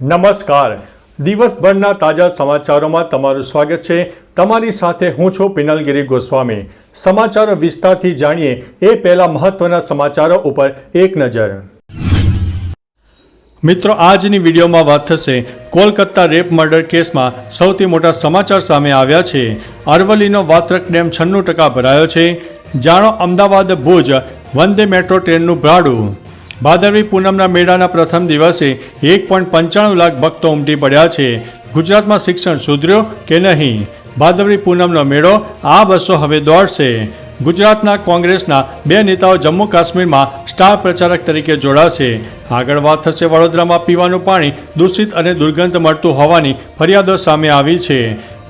નમસ્કાર. દિવસભરના તાજા સમાચારોમાં તમારું સ્વાગત છે. તમારી સાથે હું છું પિનલગીરી ગોસ્વામી. સમાચારો વિસ્તારથી જાણીએ એ પહેલા મહત્વના સમાચારો ઉપર એક નજર. મિત્રો, આજની વિડીયોમાં વાત થશે કોલકાતા રેપ મર્ડર કેસમાં સૌથી મોટા સમાચાર સામે આવ્યા છે. અરવલ્લીનો વાત્રક ડેમ છન્નું ટકા ભરાયો છે. જાણો, અમદાવાદ ભુજ વંદે મેટ્રો ટ્રેનનું ભાડું. ભાદરવી પૂનમના મેળાના પ્રથમ દિવસે એક પોઈન્ટ પંચાણું લાખ ભક્તો ઉમટી પડ્યા છે. ગુજરાતમાં શિક્ષણ સુધર્યો કે નહીં? ભાદરવી પૂનમનો મેળો આ બસો હવે દોડશે. ગુજરાતના કોંગ્રેસના બે નેતાઓ જમ્મુ કાશ્મીરમાં સ્ટાર પ્રચારક તરીકે જોડાશે. આગળ વાત થશે વડોદરામાં પીવાનું પાણી, દૂષિત અને દુર્ગંધ મળતું હોવાની ફરિયાદો સામે આવી છે.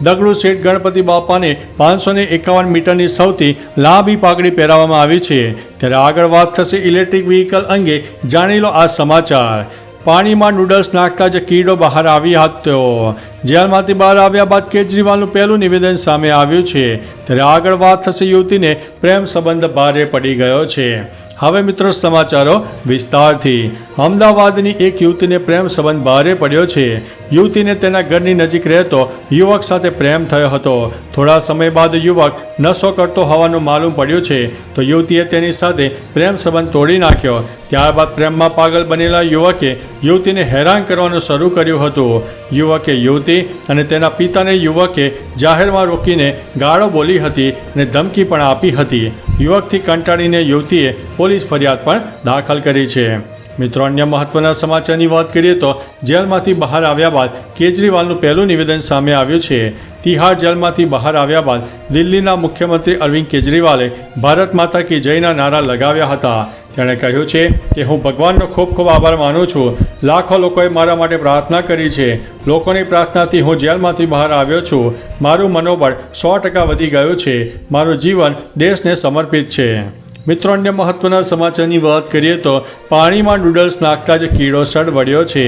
દગડુ શેઠ ગણપતિ બાપાને પાંચસો ને એકાવન મીટરની સૌથી લાંબી પાઘડી પહેરાવવામાં આવી છે. ત્યારે આગળ વાત થશે ઇલેક્ટ્રિક વ્હીકલ અંગે. જાણી લો આ સમાચાર. પાણીમાં નૂડલ્સ નાખતા જ કીડો બહાર આવી હતો. જેલમાંથી બહાર આવ્યા બાદ કેજરીવાલનું પહેલું નિવેદન સામે આવ્યું છે. ત્યારે આગળ વાત થશે યુવતીને પ્રેમ સંબંધ ભારે પડી ગયો છે. હવે મિત્રો સમાચારો વિસ્તારથી. અમદાવાદની એક યુવતીને પ્રેમ સંબંધ ભારે પડ્યો છે. યુવતીને તેના ઘરની નજીક રહેતો યુવક સાથે પ્રેમ થયો હતો. થોડા સમય બાદ યુવક નશો કરતો હોવાનું માલુમ પડ્યું છે. તો યુવતીએ તેની સાથે પ્રેમ સંબંધ તોડી નાખ્યો. ત્યારબાદ પ્રેમમાં પાગલ બનેલા યુવકે યુવતીને હેરાન કરવાનું શરૂ કર્યું હતું. યુવકે યુવતી અને તેના પિતાને યુવકે જાહેરમાં રોકીને ગાળો બોલી હતી અને ધમકી પણ આપી હતી. યુવકથી કંટાળીને યુવતીએ પોલીસ ફરિયાદ પણ દાખલ કરી છે. મિત્રો, અન્ય મહત્વના સમાચારની વાત કરીએ તો જેલમાંથી બહાર આવ્યા બાદ કેજરીવાલનું પહેલું નિવેદન સામે આવ્યું છે. તિહાર જેલમાંથી બહાર આવ્યા બાદ દિલ્હીના મુખ્યમંત્રી અરવિંદ કેજરીવાલે ભારત માતા કી જયના નારા લગાવ્યા હતા. તેણે કહ્યું છે કે હું ભગવાનનો ખૂબ ખૂબ આભાર માનું છું. લાખો લોકોએ મારા માટે પ્રાર્થના કરી છે. લોકોની પ્રાર્થનાથી હું જેલમાંથી બહાર આવ્યો છું. મારું મનોબળ સો ટકા વધી ગયું છે. મારું જીવન દેશને સમર્પિત છે. મિત્રો, અન્ય મહત્વના સમાચારની વાત કરીએ તો પાણીમાં નૂડલ્સ નાખતા જ કીડો સડ વળ્યો છે.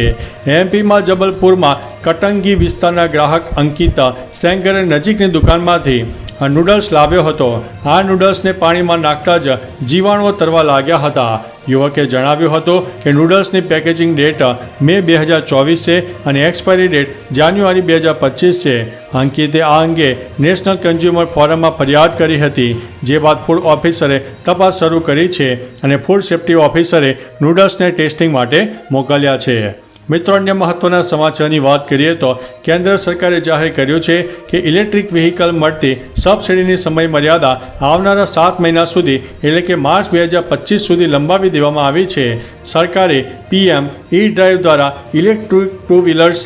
એમપીમાં જબલપુરમાં કટંગી વિસ્તારના ગ્રાહક અંકિતા સેંગરે નજીકની દુકાનમાંથી નૂડલ્સ લાવ્યો હતો. આ નૂડલ્સને પાણીમાં નાખતા જ જીવાણુઓ તરવા લાગ્યા હતા. યુવકે જણાવ્યું હતું કે નૂડલ્સની પેકેજિંગ ડેટ મે બે હજાર ચોવીસ છે અને એક્સપાયરી ડેટ જાન્યુઆરી બે હજાર પચીસ છે. અંકિતે આ અંગે નેશનલ કન્ઝ્યુમર ફોરમમાં ફરિયાદ કરી હતી. જે બાદ ફૂડ ઓફિસરે તપાસ શરૂ કરી છે અને ફૂડ સેફ્ટી ઓફિસરે નૂડલ્સને ટેસ્ટિંગ માટે મોકલ્યા છે. મિત્રો, અન્ય મહત્વના સમાચારની વાત કરીએ તો કેન્દ્ર સરકારે જાહેર કર્યું છે કે ઇલેક્ટ્રિક વ્હીકલ મળતી સબસિડીની સમય મર્યાદા આવનારા સાત મહિના સુધી, એટલે કે માર્ચ બે હજાર પચીસ સુધી લંબાવી દેવામાં આવી છે. સરકારે પીએમ ઈ ડ્રાઈવ દ્વારા ઇલેક્ટ્રિક ટુ વ્હીલર્સ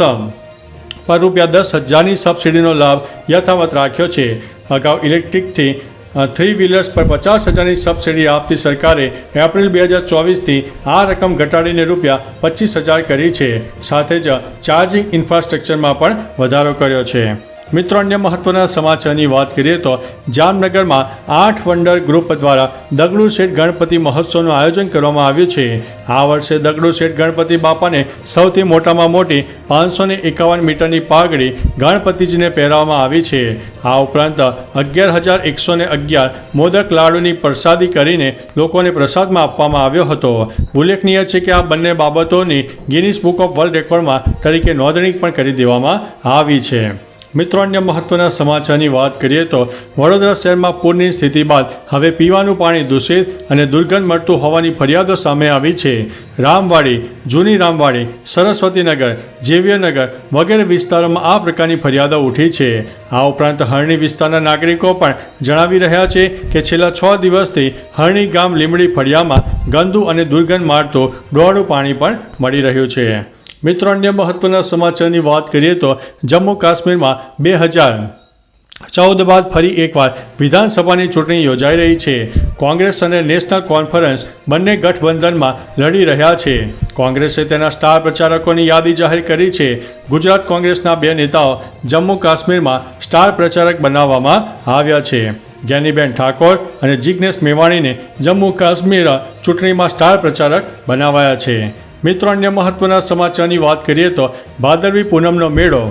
પર રૂપિયા દસ હજારની સબસિડીનો લાભ યથાવત રાખ્યો છે. અગાઉ ઇલેક્ટ્રિકથી થ્રી વ્હીલર્સ પર પચાસ હજારની સબસિડી આપતી સરકારે એપ્રિલ બે હજાર ચોવીસથી આ રકમ ઘટાડીને રૂપિયા પચીસ હજાર કરી છે. સાથે જ ચાર્જિંગ ઇન્ફ્રાસ્ટ્રક્ચરમાં પણ વધારો કર્યો છે. મિત્રો, અન્ય મહત્વના સમાચારની વાત કરીએ તો જામનગરમાં આઠ વંડર ગ્રુપ દ્વારા દગડુ શેઠ ગણપતિ મહોત્સવનું આયોજન કરવામાં આવ્યું છે. આ વર્ષે દગડુ શેઠ ગણપતિ બાપાને સૌથી મોટામાં મોટી પાંચસો ને એકાવન મીટરની પાઘડી ગણપતિજીને પહેરાવવામાં આવી છે. આ ઉપરાંત અગિયાર હજાર એકસો ને અગિયાર મોદક લાડુની પ્રસાદી કરીને લોકોને પ્રસાદમાં આપવામાં આવ્યો હતો. ઉલ્લેખનીય છે કે આ બંને બાબતોની ગિનિસ બુક ઓફ વર્લ્ડ રેકોર્ડમાં તરીકે નોંધણી પણ કરી દેવામાં આવી છે. મિત્રો, અન્ય મહત્વના સમાચારની વાત કરીએ તો વડોદરા શહેરમાં પૂરની સ્થિતિ બાદ હવે પીવાનું પાણી દૂષિત અને દુર્ગંધ મળતું હોવાની ફરિયાદો સામે આવી છે. રામવાડી, જૂની રામવાડી, સરસ્વતીનગર, જેવિયરનગર વગેરે વિસ્તારોમાં આ પ્રકારની ફરિયાદો ઉઠી છે. આ ઉપરાંત હરણી વિસ્તારના નાગરિકો પણ જણાવી રહ્યા છે કે છેલ્લા છ દિવસથી હરણી ગામ લીમડી ફળિયામાં ગંદુ અને દુર્ગંધ મારતું ડોળું પાણી પણ મળી રહ્યું છે. મિત્રો, અન્ય મહત્વના સમાચારની વાત કરીએ તો જમ્મુ કાશ્મીરમાં બે હજાર ચૌદ બાદ ફરી એકવાર વિધાનસભાની ચૂંટણી યોજાઈ રહી છે. કોંગ્રેસ અને નેશનલ કોન્ફરન્સ બંને ગઠબંધનમાં લડી રહ્યા છે. કોંગ્રેસે તેના સ્ટાર પ્રચારકોની યાદી જાહેર કરી છે. ગુજરાત કોંગ્રેસના બે નેતાઓ જમ્મુ કાશ્મીરમાં સ્ટાર પ્રચારક બનાવવામાં આવ્યા છે. જ્ઞાનીબેન ઠાકોર અને જિજ્ઞેશ મેવાણીને જમ્મુ કાશ્મીર ચૂંટણીમાં સ્ટાર પ્રચારક બનાવાયા છે. મિત્રો, અન્ય મહત્વના સમાચારની વાત કરીએ તો ભાદરવી પૂનમનો મેળો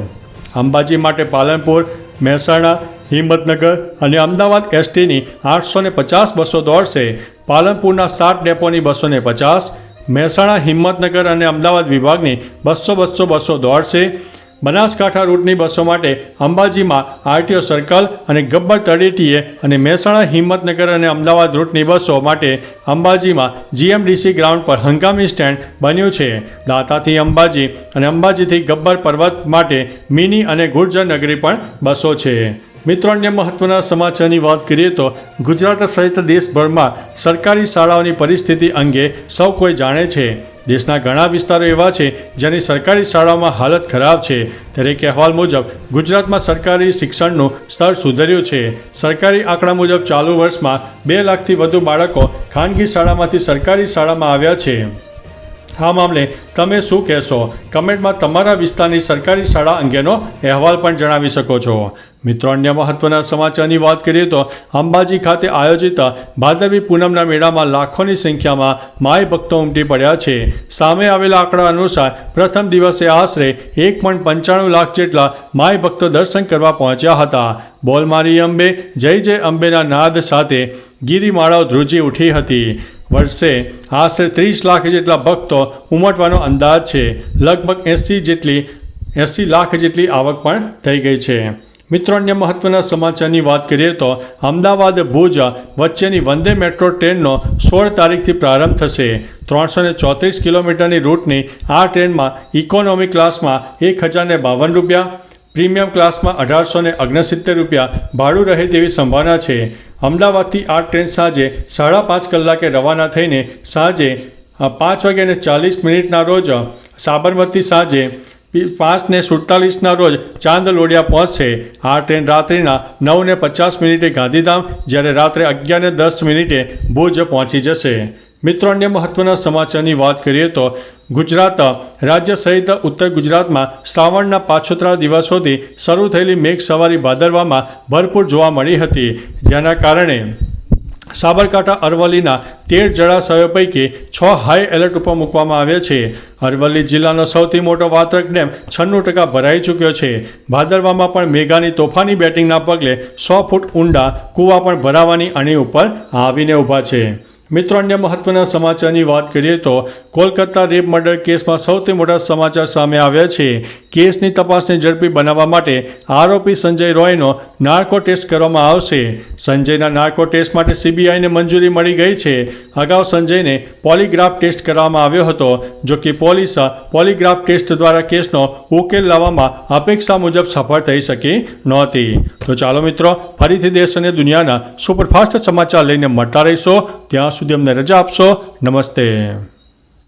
અંબાજી માટે પાલનપુર, મહેસાણા, હિંમતનગર અને અમદાવાદ એસટીની આઠસો ને પચાસ બસો દોડશે. પાલનપુરના સાત ડેપોની બસો ને પચાસ, મહેસાણા, હિંમતનગર અને અમદાવાદ વિભાગની બસો બસો બસો દોડશે. બનાસકાંઠા રૂટની બસો માટે અંબાજીમાં આરટીઓ સર્કલ અને ગબ્બર તળેટીએ અને મહેસાણા હિંમતનગર અને અમદાવાદ રૂટની બસો માટે અંબાજીમાં જીએમડીસી ગ્રાઉન્ડ પર હંગામી સ્ટેન્ડ બન્યું છે. દાતાથી અંબાજી અને અંબાજીથી ગબ્બર પર્વત માટે મિની અને ગુર્જર નગરી પણ બસો છે. મિત્રો, અન્ય મહત્વના સમાચારની વાત કરીએ તો ગુજરાત સહિત દેશભરમાં સરકારી શાળાઓની પરિસ્થિતિ અંગે સૌ કોઈ જાણે છે. દેશના ઘણા વિસ્તારો એવા છે જેની સરકારી શાળાઓમાં હાલત ખરાબ છે. દરેક અહેવાલ મુજબ, ગુજરાતમાં સરકારી શિક્ષણનું સ્તર સુધર્યું છે. સરકારી આંકડા મુજબ, ચાલુ વર્ષમાં બે લાખથી વધુ બાળકો ખાનગી શાળામાંથી સરકારી શાળામાં આવ્યા છે. આ મામલે તમે શું કહેશો? કમેન્ટમાં તમારા વિસ્તારની સરકારી શાળા અંગેનો અહેવાલ પણ જણાવી શકો છો. મિત્રો, અન્ય મહત્વના સમાચારની વાત કરીએ તો અંબાજી ખાતે આયોજિત ભાદરવી પૂનમના મેળામાં લાખોની સંખ્યામાં માય ભક્તો ઉમટી પડ્યા છે. સામે આવેલા આંકડા અનુસાર પ્રથમ દિવસે આશરે એક પોઈન્ટ પંચાણું લાખ જેટલા માય ભક્તો દર્શન કરવા પહોંચ્યા હતા. બોલ મારી અંબે, જય જય અંબેના નાદ સાથે ગિરિમાળાઓ ધ્રુજી ઉઠી હતી. વર્ષે આશરે ત્રીસ લાખ જેટલા ભક્તો ઉમટવાનો અંદાજ છે. લગભગ એંસી જેટલી, એંસી લાખ જેટલી આવક પણ થઈ ગઈ છે. મિત્રો, અન્ય મહત્વના સમાચારની વાત કરીએ તો અમદાવાદ ભુજ વચ્ચેની વંદે મેટ્રો ટ્રેનનો સોળ તારીખથી પ્રારંભ થશે. ત્રણસો ને ચોત્રીસ કિલોમીટરની રૂટની આ ટ્રેનમાં ઇકોનોમી ક્લાસમાં એક હજારને બાવન રૂપિયા, પ્રીમિયમ ક્લાસમાં અઢારસો ને ઓગણસિત્તેર રૂપિયા ભાડું રહે તેવી સંભાવના છે. અમદાવાદથી આ ટ્રેન સાંજે સાડા પાંચ કલાકે રવાના થઈને સાંજે પાંચ વાગ્યાને ચાલીસ મિનિટના રોજ સાબરમતી સાંજે પાંચ ને સુડતાલીસના રોજ ચાંદલોડિયા પહોંચશે. આ ટ્રેન રાત્રિના નવને પચાસ મિનિટે ગાંધીધામ, જ્યારે રાત્રે અગિયાર ને દસ મિનિટે ભુજ પહોંચી જશે. મિત્રો, અન્ય મહત્વના સમાચારની વાત કરીએ તો, ગુજરાત રાજ્ય સહિત ઉત્તર ગુજરાતમાં શ્રાવણના પાછોતરા દિવસોથી શરૂ થયેલી મેઘ સવારી ભાદરવામાં ભરપૂર જોવા મળી હતી. જેના કારણે સાબરકાંઠા અરવલ્લીના તેર જળાશયો પૈકી છ હાઈ એલર્ટ ઉપર મૂકવામાં આવ્યા છે. અરવલ્લી જિલ્લાનો સૌથી મોટો વાત્રક ડેમ છન્નું ટકા ભરાઈ ચૂક્યો છે. ભાદરવામાં પણ મેઘાની તોફાની બેટિંગના પગલે સો ફૂટ ઊંડા કૂવા પણ ભરાવાની અણી ઉપર આવીને ઊભા છે. મિત્રો, અન્ય મહત્વના સમાચારની વાત કરીએ તો કોલકાતા રેપ મર્ડર કેસમાં સૌથી મોટા સમાચાર સામે આવ્યા છે. કેસની તપાસને ઝડપી બનાવવા માટે આરોપી સંજય રોયનો નાર્કો ટેસ્ટ કરવામાં આવશે. સંજયના નાર્કો ટેસ્ટ માટે સીબીઆઈને મંજૂરી મળી ગઈ છે. અગાઉ સંજયને પોલીગ્રાફ ટેસ્ટ કરવામાં આવ્યો હતો, જો કે પોલીસ પોલીગ્રાફ ટેસ્ટ દ્વારા કેસનો ઉકેલ લાવવામાં અપેક્ષા મુજબ સફળ થઈ શકી નહોતી. તો ચાલો મિત્રો, ફરીથી દેશ અને દુનિયાના સુપરફાસ્ટ સમાચાર લઈને મળતા રહીશો. ત્યાં સુધી અમને રજા આપશો. નમસ્તે.